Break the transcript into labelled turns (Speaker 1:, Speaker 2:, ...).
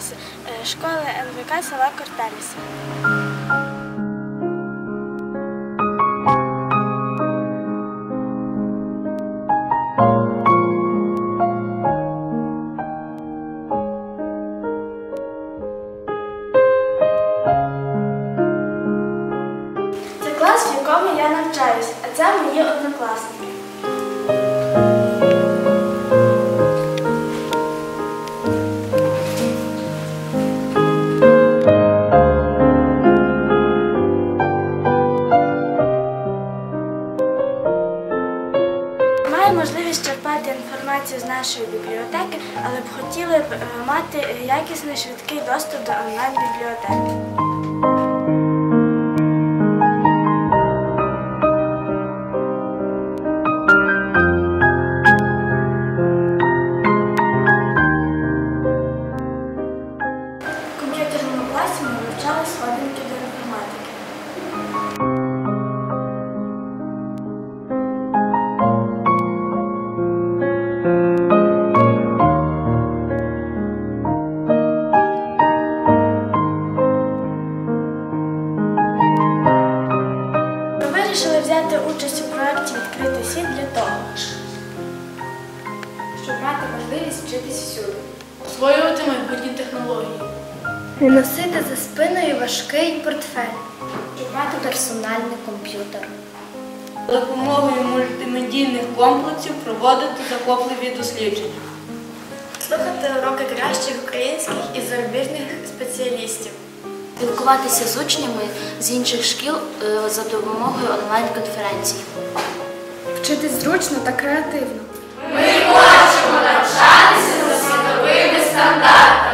Speaker 1: з е, школи НВК села Кортеліса. Це клас, в якому я навчаюсь, а це мої однокласники. Можливість черпати інформацію з нашої бібліотеки, але б хотіли б е, мати е, якісний швидкий доступ до онлайн-бібліотеки. У проєкті світ для того,
Speaker 2: щоб мати можливість вчитись всюди.
Speaker 3: освоювати майбутні технології.
Speaker 1: не носити за спиною важкий портфель.
Speaker 2: Щоб мати персональний комп'ютер.
Speaker 3: За допомогою мультимедійних комплексів проводити захопливі дослідження.
Speaker 1: Слухати уроки кращих українських і зарубіжних спеціалістів.
Speaker 4: спілкуватися з учнями з інших шкіл е, за допомогою онлайн-конференцій.
Speaker 1: Вчитись зручно та креативно.
Speaker 5: Ми хочемо навчатися за світовими стандартами.